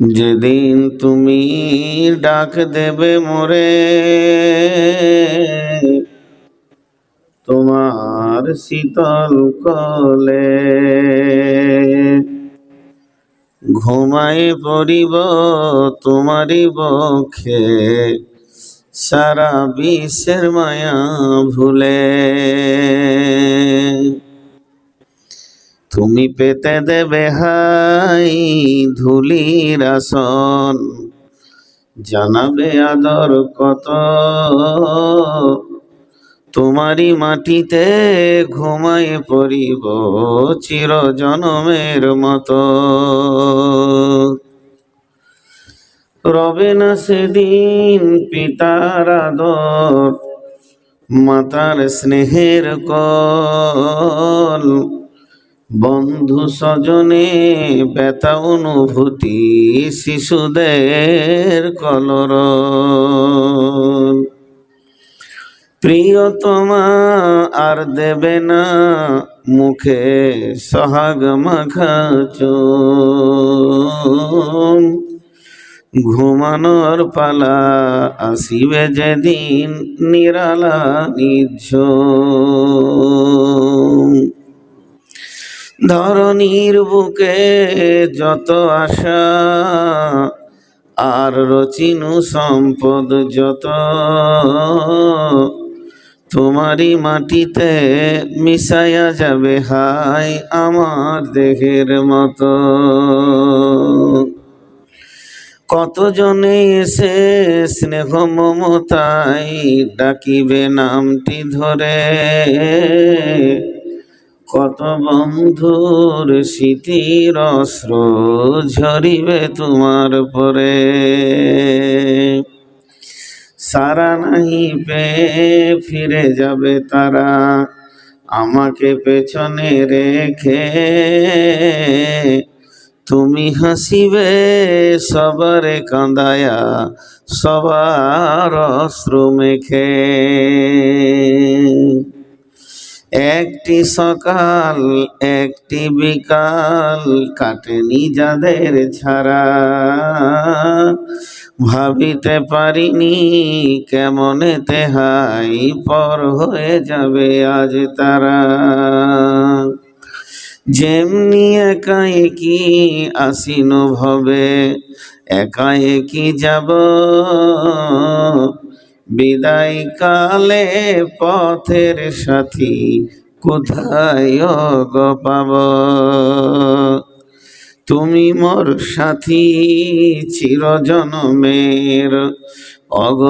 যেদিন তুমি ডাক দেবে মোরে, তোমার শীতল কলে ঘুমায় পড়িব তোমারই বক্ষে সারা বিশ্বের মায়া ভুলে। তুমি পেতে দেবে হাই ধুলির আসন। জানাবে আদর কত? তোমারই মাটিতে ঘুমায় পড়িব চির জনমের মতো। রবে না সেদিন পিতার আদর, মাতার স্নেহের কল। বন্ধু স্বজনে ব্যথা অনুভূতি শিশুদের কলর প্রিয়তমা আর দেবে না মুখে সহাগ মাখা চুম। ঘুমানোর পালা আসিবে যেদিন নিরালা নিঝুম ধরনীর বুকে যত আশা, আর রচিনু সম্পদ যত। তোমারই মাটিতে মিশাইয়া যাবে হাই আমার দেহের মতো। কতজনে এসে স্নেহ মমতাই ডাকিবে নামটি ধরে? কত বন্ধুর স্মৃতির অস্ত্র ঝরিবে তোমার পরে। সারা নাহি পে ফিরে যাবে তারা, আমাকে পেছনে রেখে। তুমি হাসিবে সবারে কাঁদায়া সবার অস্ত্র মেখে। একটি সকাল, একটি বিকাল কাটেনি যাদের ছাড়া। ভাবিতে পারিনি কেমনে তেহাই পর হয়ে যাবে আজ তারা। যেমনি একা একই আসিন ভবে একা একই যাব? বিদায় কালে পথের সাথী কোথায় গো পাব? তুমি মোর সাথী চিরজনমের, অগ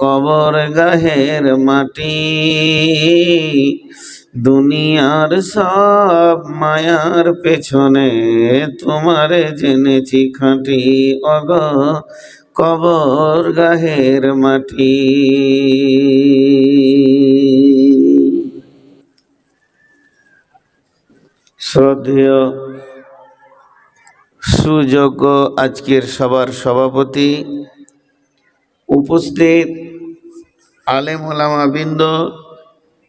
কবর গাহের মাটি। দুনিয়ার সব মায়ার পেছনে তোমারে জেনেছি খাঁটি, অগ কবর গাহের মাটি। শ্রদ্ধেয় সুযোগ্য আজকের সবার সভাপতি, উপস্থিত আলেম ওলামা বৃন্দ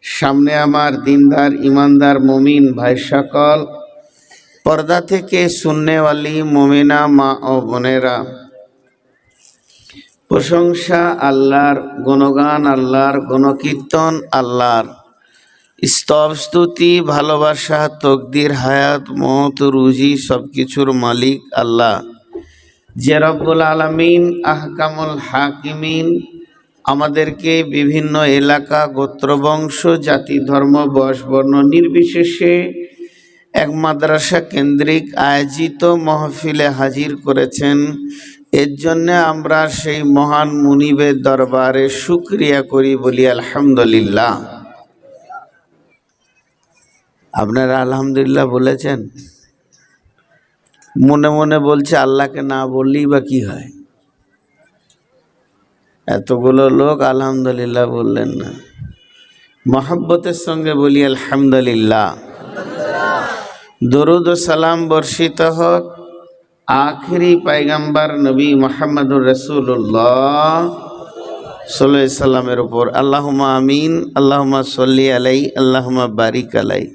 সামনে আমার দিনদার, ইমানদার, মমিন ভাই সকল, পর্দা থেকে শূন্যওয়ালি মমিনা মা ও বোনেরা। প্রশংসা আল্লাহর, গুণগান আল্লাহর, গণকীর্তন আল্লাহর। স্তব, স্তুতি, ভালোবাসা, তকদির, হায়াত, মত, রুজি সব কিছুর মালিক আল্লাহ। যে রব্বুল আলমিন, আহকামুল হাকিমিন, আমাদেরকে বিভিন্ন এলাকা, গোত্রবংশ, জাতি, ধর্ম, বয়স, বর্ণ নির্বিশেষে এক মাদ্রাসা কেন্দ্রিক আয়োজিত মহফিলে হাজির করেছেন এর জন্য আমরা সেই মহান মুনিবের দরবারে শুক্রিয়া করি বলি, আলহামদুলিল্লাহ। আপনারা আলহামদুলিল্লাহ বলেছেন? মনে মনে বলছে, আল্লাহকে না বললেই বা কি হয়? এতগুলো লোক আলহামদুলিল্লাহ বললেন না। মহাব্বতের সঙ্গে বলি, আলহামদুলিল্লাহ। দরুদ সালাম বর্ষিত হোক আখিরি পাইগাম্বার নবী মোহাম্মদুর রসুল্লাহ সাল্লাহ সাল্লামের উপর আল্লাহমা আমিন আল্লাহমা সল্লি আলাই আল্লাহমা বারিক আলাই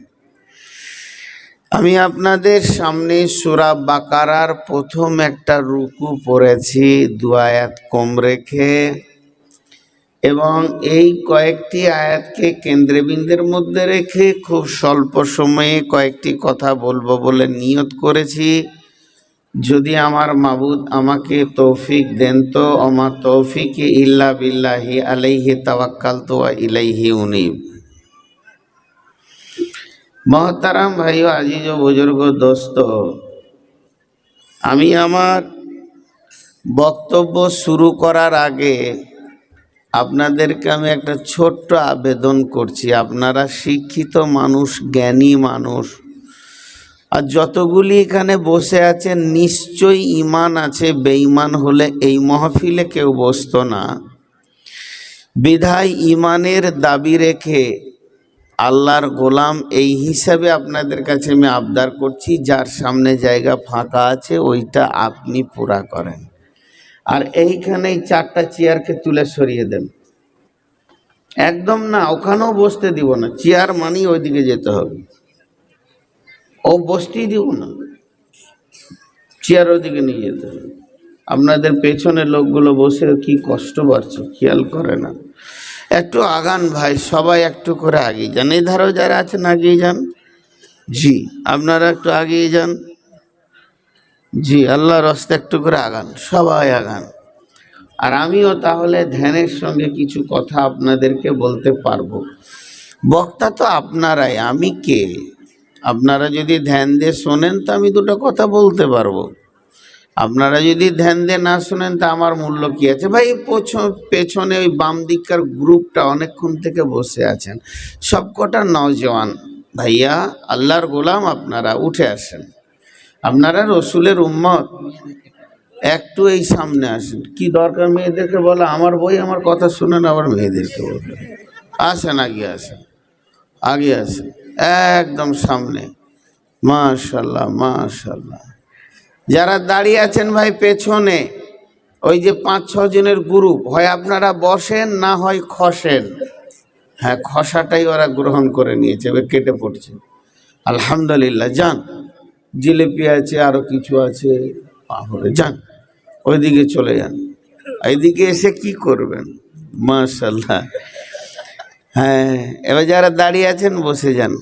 আমি আপনাদের সামনে সুরা বাকারার প্রথম একটা রুকু পড়েছি, দু আয়াত কম রেখে। এবং এই কয়েকটি আয়াতকে কেন্দ্রবিন্দের মধ্যে রেখে খুব স্বল্প সময়ে কয়েকটি কথা বলব বলে নিয়ত করেছি। যদি আমার মাবুদ আমাকে তৌফিক দেন তো আমার তৌফিক ইল্লা বিল্লাহি আলাইহি তাওয়াক্কাল তো ইলাইহি উনিব। মহতারাম ভাই ও আজিজ ও বুজুর্গ, দোস্ত, আমি আমার বক্তব্য শুরু করার আগে আপনাদেরকে আমি একটা ছোট্ট আবেদন করছি। আপনারা শিক্ষিত মানুষ, জ্ঞানী মানুষ আর যতগুলি এখানে বসে আছেন নিশ্চয়ই ইমান আছে, বেঈমান হলে এই মহফিলে কেউ বসতো না। বিধায় ইমানের দাবি রেখে আল্লাহর গোলাম এই হিসাবে আপনাদের কাছে আমি আবদার করছি, যার সামনে জায়গা ফাঁকা আছে, ওইটা আপনি পুরা করেন। আর এইখানে এই চারটা চেয়ারকে তুলে সরিয়ে দেন। একদম না, ওখানেও বসতে দিব না। চেয়ার মানেই ওইদিকে যেতে হবে। ও বসতেই দিব না। চেয়ার ওদিকে নিয়ে যেতে আপনাদের পেছনে লোকগুলো বসে কি কষ্ট পাচ্ছে, খেয়াল করে না। একটু আগান ভাই, সবাই একটু করে আগিয়ে যান। এই ধারেও যারা আছেন, আগিয়ে যান। জি, আপনারা একটু আগিয়ে যান। জি, আল্লাহর রাস্তা একটু করে আগান, সবাই আগান। আর আমিও তাহলে ধ্যানের সঙ্গে কিছু কথা আপনাদেরকে বলতে পারব। বক্তা তো আপনারাই, আমি কে? আপনারা যদি ধ্যান দিয়ে শোনেন, তো আমি দুটো কথা বলতে পারব। আপনারা যদি ধ্যান দিয়ে না শোনেন, তা আমার মূল্য কি আছে? ভাই পোছ- পেছনে ওই বাম দিককার গ্রুপটা অনেকক্ষণ থেকে বসে আছেন। সব কটা নজওয়ান ভাইয়া, আল্লাহর গোলাম, আপনারা উঠে আসেন। আপনারা রসুলের উম্মত। একটু এই সামনে আসেন। কি দরকার মেয়েদেরকে বলো? আমার বই, আমার কথা শুনেন, আবার মেয়েদেরকে বলবে আসেন, আগে আসেন। আগে আসেন। একদম সামনে। মাশাল্লাহ মাশাল্লাহ। যারা দাঁড়িয়ে আছেন ভাই পেছনে, ওই যে পাঁচ, ছ জনের গ্রুপ হয় আপনারা বসেন না হয় খসেন। হ্যাঁ খসাটাই ওরা গ্রহণ করে নিয়েছে, এবার কেটে পড়ছে। আলহামদুলিল্লাহ, যান। জিলিপি আছে, আরও কিছু আছে, পাহড়ে যান। ওইদিকে চলে যান। এইদিকে এসে কি করবেন? মাশাল্লাহ। হ্যাঁ এবার যারা দাঁড়িয়ে আছেন, বসে যান।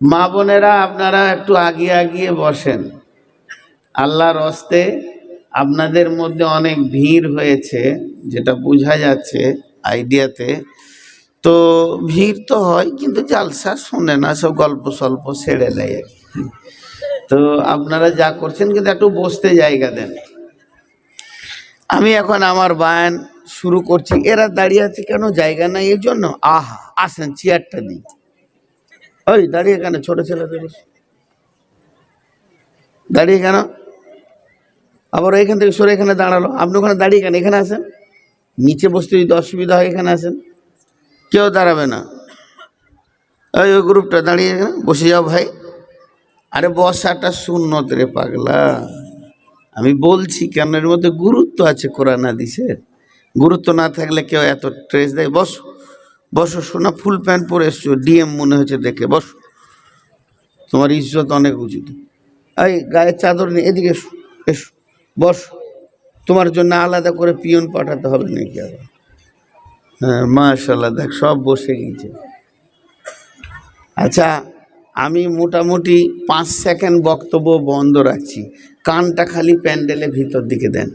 মা বোনেরা, আপনারা একটু আগিয়ে আগিয়ে বসেন। আল্লাহর অস্তে আপনাদের মধ্যে অনেক ভিড় হয়েছে, যেটা বোঝা যাচ্ছে আইডিয়াতে। তো ভিড় তো হয়, কিন্তু জালসা শোনে না, সব গল্প সল্প ছেড়ে আর তো আপনারা যা করছেন, কিন্তু একটু বসতে জায়গা দেন। আমি এখন আমার বায়ান শুরু করছি। এরা দাঁড়িয়ে আছে কেন? জায়গা নাই এর জন্য আহা, আসেন চেয়ারটা দিই ওই দাঁড়িয়ে কেন? ছোট ছেলেদের। দাঁড়িয়ে কেন? আবার এখান থেকে সরে এখানে দাঁড়াল। আপনি ওখানে দাঁড়িয়ে কেন? এখানে আসেন। নিচে বসতে যদি অসুবিধা হয়, এখানে আসেন। কেউ দাঁড়াবে না। ওই ওই গ্রুপটা দাঁড়িয়ে এখানে বসে যাও ভাই। আরে, বসাটা শূন্যত রে পাগলা। আমি বলছি কেন? এর মধ্যে গুরুত্ব আছে কোরআন হাদিসের। গুরুত্ব না থাকলে কেউ এত ট্রেস দেয়। বসো বসো সোনা ফুল প্যান্ট পরে এসছো, ডিএম মনে হয়েছে দেখে, বসো। তোমার ইজ্জত অনেক উচিত। এই গায়ের চাদর নিয়ে এদিকে এসো এসো, বস। তোমার জন্য আলাদা করে পিয়ন পাঠাতে হবে নাকি আবার? হ্যাঁ মাশাল্লাহ দেখ, সব বসে গিয়েছে। আচ্ছা আমি মোটামুটি পাঁচ সেকেন্ড বক্তব্য বন্ধ রাখছি। কানটা খালি প্যান্ডেলে ভিতর দিকে দেন।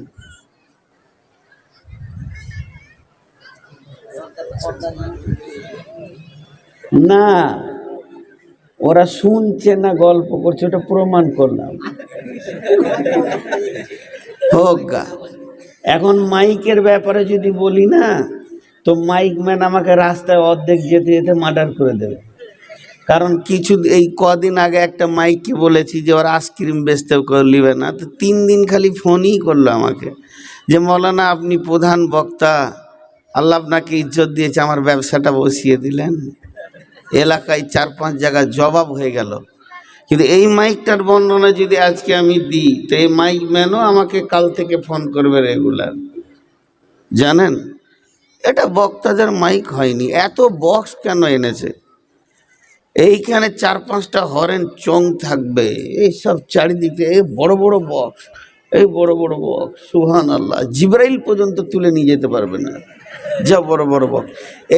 না, ওরা শুনছে না গল্প করছে, ওটা প্রমাণ করলাম। হোক এখন মাইকের ব্যাপারে যদি বলি না, তো মাইক ম্যান আমাকে রাস্তায় অর্ধেক যেতে যেতে মার্ডার করে দেবে। কারণ কিছু এই কদিন আগে একটা মাইককে বলেছি যে, ওর আইসক্রিম বেচতেও লিবে না। তো তিন দিন খালি ফোনই করল আমাকে। যে, মৌলানা, আপনি প্রধান বক্তা। আল্লাহ আপনাকে ইজ্জত দিয়েছে, আমার ব্যবসাটা বসিয়ে দিলেন। এলাকায় চার পাঁচ জায়গায় জবাব হয়ে গেল। কিন্তু এই মাইকটার বর্ণনা যদি আজকে আমি দিই, তো এই মাইক ম্যানও আমাকে কাল থেকে ফোন করবে রেগুলার। জানেন? এটা বক্তাদের মাইক হয়নি, এত বক্স কেন এনেছে? এইখানে চার পাঁচটা হরেন চং থাকবে এইসব চারিদিকে, এই বড় বড় বক্স, এই বড় বড় বক্স সুহান আল্লাহ জিব্রাইল পর্যন্ত তুলে নিয়ে যেতে পারবে না। যা বড় বড় বক্স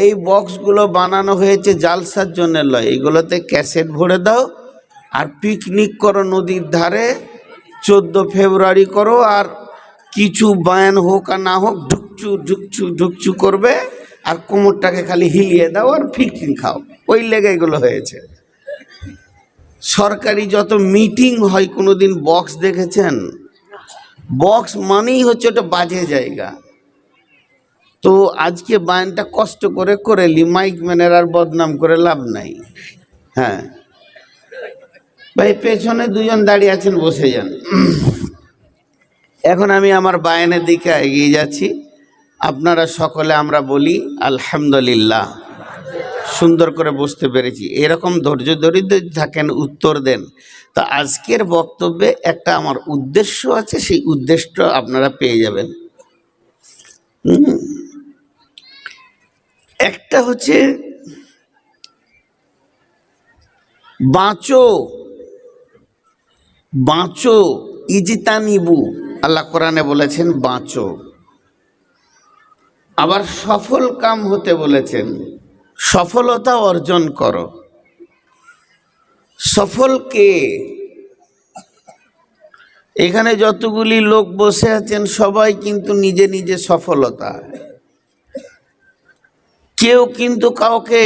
এই বক্সগুলো বানানো হয়েছে জালসার জন্য লয়। এইগুলোতে ক্যাসেট ভরে দাও আর পিকনিক করো নদীর ধারে। চোদ্দ ফেব্রুয়ারি করো আর কিছু বায়ান হোক আর না হোক ঢুকচু ঢুকচু ঢুকচু করবে আর কোমরটাকে খালি হিলিয়ে দাও আর ফিকিং খাও। ওই লেগে এগুলো হয়েছে। সরকারি যত মিটিং হয়, কোনোদিন বক্স দেখেছেন? বক্স মানেই হচ্ছে ওটা বাজে জায়গা। তো আজকে বায়ানটা কষ্ট করে করে লি মাইক ম্যানের আর বদনাম করে লাভ নাই। হ্যাঁ। ভাই, পেছনে দুজন দাঁড়িয়ে আছেন, বসে যান। এখন আমি আমার বায়ানের দিকে এগিয়ে যাচ্ছি। আপনারা সকলে আমরা বলি, আলহামদুলিল্লাহ। সুন্দর করে বুঝতে পেরেছি। এরকম ধৈর্য ধরিতে থাকেন, উত্তর দেন। তা আজকের বক্তব্যে একটা আমার উদ্দেশ্য আছে, সেই উদ্দেশ্য আপনারা পেয়ে যাবেন। হুম। একটা হচ্ছে বাঁচো বাঁচো, ইজিতানিবু। আল্লাহ কোরআনে বলেছেন, বাঁচো। আবার সফল কাম হতে বলেছেন, সফলতা অর্জন করো। সফল কে? এখানে যতগুলি লোক বসে আছেন, সবাই কিন্তু নিজে নিজে সফলতা। কেউ কিন্তু কাউকে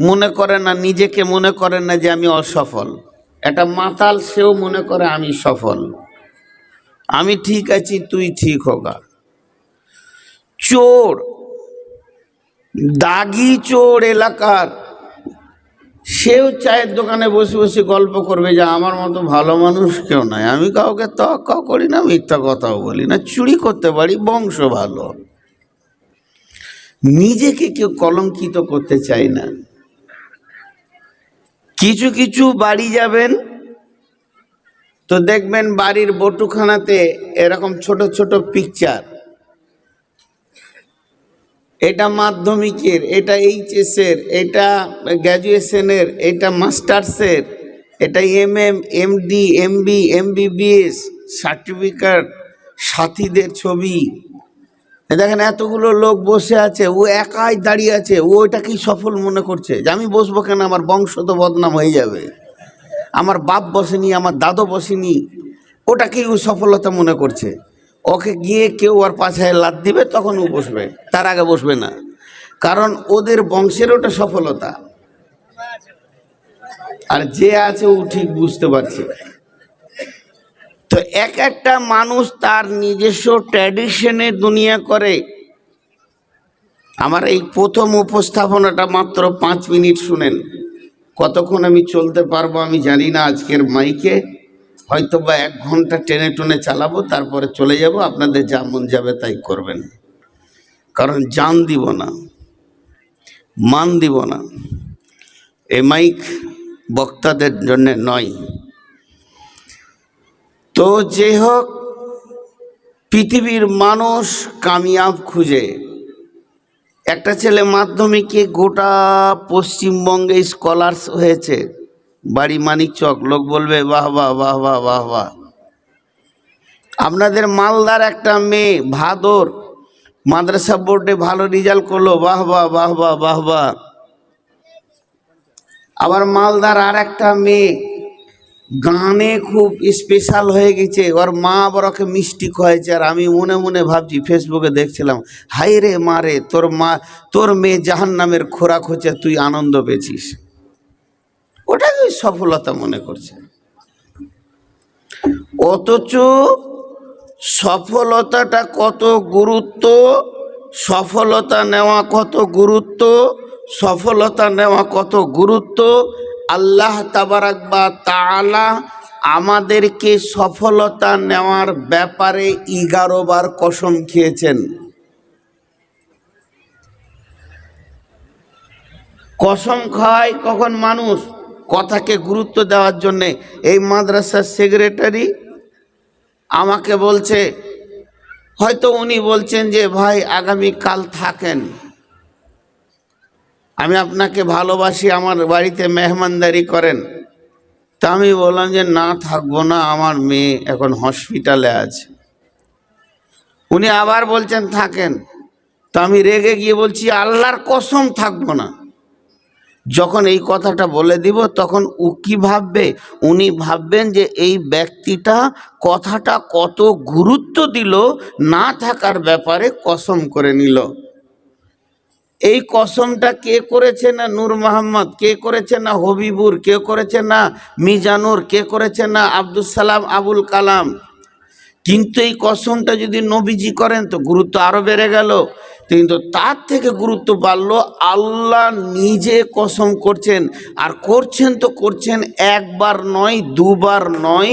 মনে করে না, নিজেকে মনে করে না যে আমি অসফল। একটা মাতাল সেও মনে করে আমি সফল। আমি ঠিক আছি, তুই ঠিক হোগা। চোর, দাগি চোর এলাকার, সেও চায়ের দোকানে বসে বসে গল্প করবে যে আমার মতো ভালো মানুষ কেউ নয় আমি কাউকে তক্কা করি না, মিথ্যা কথাও বলি না। চুরি করতে পারি, বংশ ভালো। নিজেকে কেউ কলঙ্কিত করতে চায় না। কিছু কিছু বাড়ি যাবেন, তো দেখবেন বাড়ির বটুখানাতে এরকম ছোট ছোট পিকচার এটা মাধ্যমিকের, এটা এইচএসের, এটা গ্র্যাজুয়েশনের এটা মাস্টার্সের এটা M M M D MD MB MBBS certificate সাথীদের ছবি। দেখেন এতগুলো লোক বসে আছে, ও একাই দাঁড়িয়ে আছে, ও এটাকেই সফল মনে করছে যে আমি বসবো কেন? আমার বংশ তো বদনাম হয়ে যাবে। আমার বাপ বসেনি, আমার দাদু বসেনি, ওটাকেই ও সফলতা মনে করছে। ওকে গিয়ে কেউ আর পাছায় লাদ দিবে, তখন ও বসবে, তার আগে বসবে না। কারণ ওদের বংশের ওটা সফলতা। আর যে আছে ও ঠিক বুঝতে পারছে। তো এক একটা মানুষ তার নিজস্ব ট্র্যাডিশনে দুনিয়া করে। আমার এই প্রথম উপস্থাপনাটা মাত্র পাঁচ মিনিট শুনেন। কতক্ষণ আমি চলতে পারব আমি জানি না আজকের মাইকে। হয়তো বা এক ঘণ্টা টেনে টুনে চালাবো, তারপরে চলে যাব, আপনাদের যা মন যাবে তাই করবেন। কারণ জান দিব না, মান দিব না। এ মাইক বক্তাদের জন্য নয় তো যে হোক, পৃথিবীর মানুষ কামিয়াব খুঁজে। একটা ছেলে মাধ্যমিকে গোটা পশ্চিমবঙ্গে স্কলার্স হয়েছে। বাড়ি মানিক চক, লোক বলবে, বাহ বাহ বাহ বাহ বাহ বাহ। আপনাদের মালদার একটা মেয়ে, ভাদর, মাদ্রাসা বোর্ডে ভালো রেজাল্ট করল। বাহ বাহ বাহ বাহ বাহ বাহ। আবার মালদার আর একটা মেয়ে গানে খুব স্পেশাল হয়ে গেছে। ওর মা ওকে মিষ্টি খোয়াইছে আর আমি মনে মনে ভাবছি ফেসবুকে দেখছিলাম হাই রে মা রে, তোর মা, তোর মেয়ে জাহান নামের খোরাক হচ্ছে, তুই আনন্দ পেয়েছিস। ওটাকে সফলতা মনে করছে? অথচ সফলতাটা কত গুরুত্ব, সফলতা নেওয়া কত গুরুত্ব, সফলতা নেওয়া কত গুরুত্ব আল্লাহ তাবারাক বা তাআলা আমাদেরকে সফলতা নেওয়ার ব্যাপারে এগারো বার কসম খেয়েছেন। কসম খায় কখন মানুষ? কথাকে গুরুত্ব দেওয়ার জন্যে। এই মাদ্রাসার সেক্রেটারি আমাকে বলছে, হয়তো উনি বলছেন যে, ভাই আগামী কাল থাকেন। আমি আপনাকে ভালোবাসি, আমার বাড়িতে মেহমানদারি করেন। তা আমি বললাম যে, না, থাকব না, আমার মেয়ে এখন হসপিটালে আছে। উনি আবার বলছেন, থাকেন। তো আমি রেগে গিয়ে বলছি, আল্লাহর কসম থাকব না। যখন এই কথাটা বলে দিব, তখন ও কি ভাববে? উনি ভাববেন যে, এই ব্যক্তিটা কথাটা কত গুরুত্ব দিল, না থাকার ব্যাপারে কসম করে নিল। এই কসমটা কে করেছে না নূর মোহাম্মদ? কে করেছে না হবিবুর? কে করেছে না মিজানুর? কে করেছে না আব্দুল সালাম আবুল কালাম? কিন্তু এই কসমটা যদি নবীজি করেন তো গুরুত্ব আরও বেড়ে গেল। কিন্তু তার থেকে গুরুত্ব বাড়লো আল্লাহ নিজে কসম করছেন। আর করছেন তো করছেন, একবার নয়, দুবার নয়,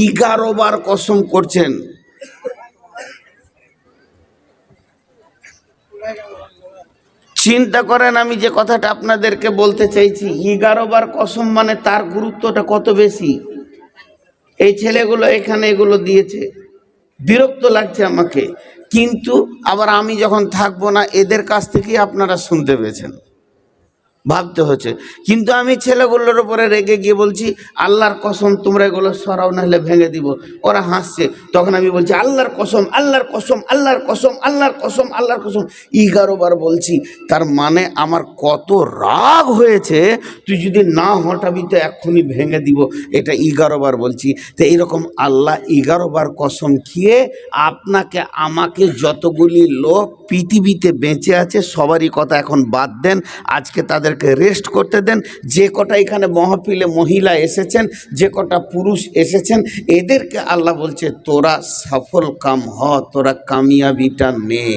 এগারো বার কসম করছেন। চিন্তা করেন, আমি যে কথাটা আপনাদেরকে বলতে চাইছি এগারো বার কসম মানে তার গুরুত্বটা কত বেশি? এই ছেলেগুলো এখানে এগুলো দিয়েছে। বিরক্ত লাগছে আমাকে। কিন্তু আবার আমি যখন থাকব না, এদের কাছ থেকেই আপনারা শুনতে পেয়েছেন। ভাবতে হচ্ছে কিন্তু আমি ছেলেগুলোর উপরে রেগে গিয়ে বলছি, আল্লাহর কসম, তোমরা এগুলো সরাও, নাহলে ভেঙে দিব। ওরা হাসছে। তখন আমি বলছি, আল্লাহর কসম আল্লাহর কসম আল্লাহর কসম আল্লাহর কসম আল্লাহর কসম। এগারো বার বলছি, তার মানে আমার কত রাগ হয়েছে, তুই যদি না হটাবি তো এক্ষুনি ভেঙে দিব। এটা এগারো বার বলছি। তো এইরকম আল্লাহ এগারো বার কসম খেয়ে আপনাকে, আমাকে যতগুলি লোক পৃথিবীতে বেঁচে আছে, সবারই কথা এখন বাদ দেন। আজকে তাদেরকে রেস্ট করতে দেন। যে কটা এখানে মহাপিলে মহিলা এসেছেন, যে কটা পুরুষ এসেছেন, এদেরকে আল্লাহ বলছে, তোরা সফল কাম হ, তোরা কামিয়াবিটা নে।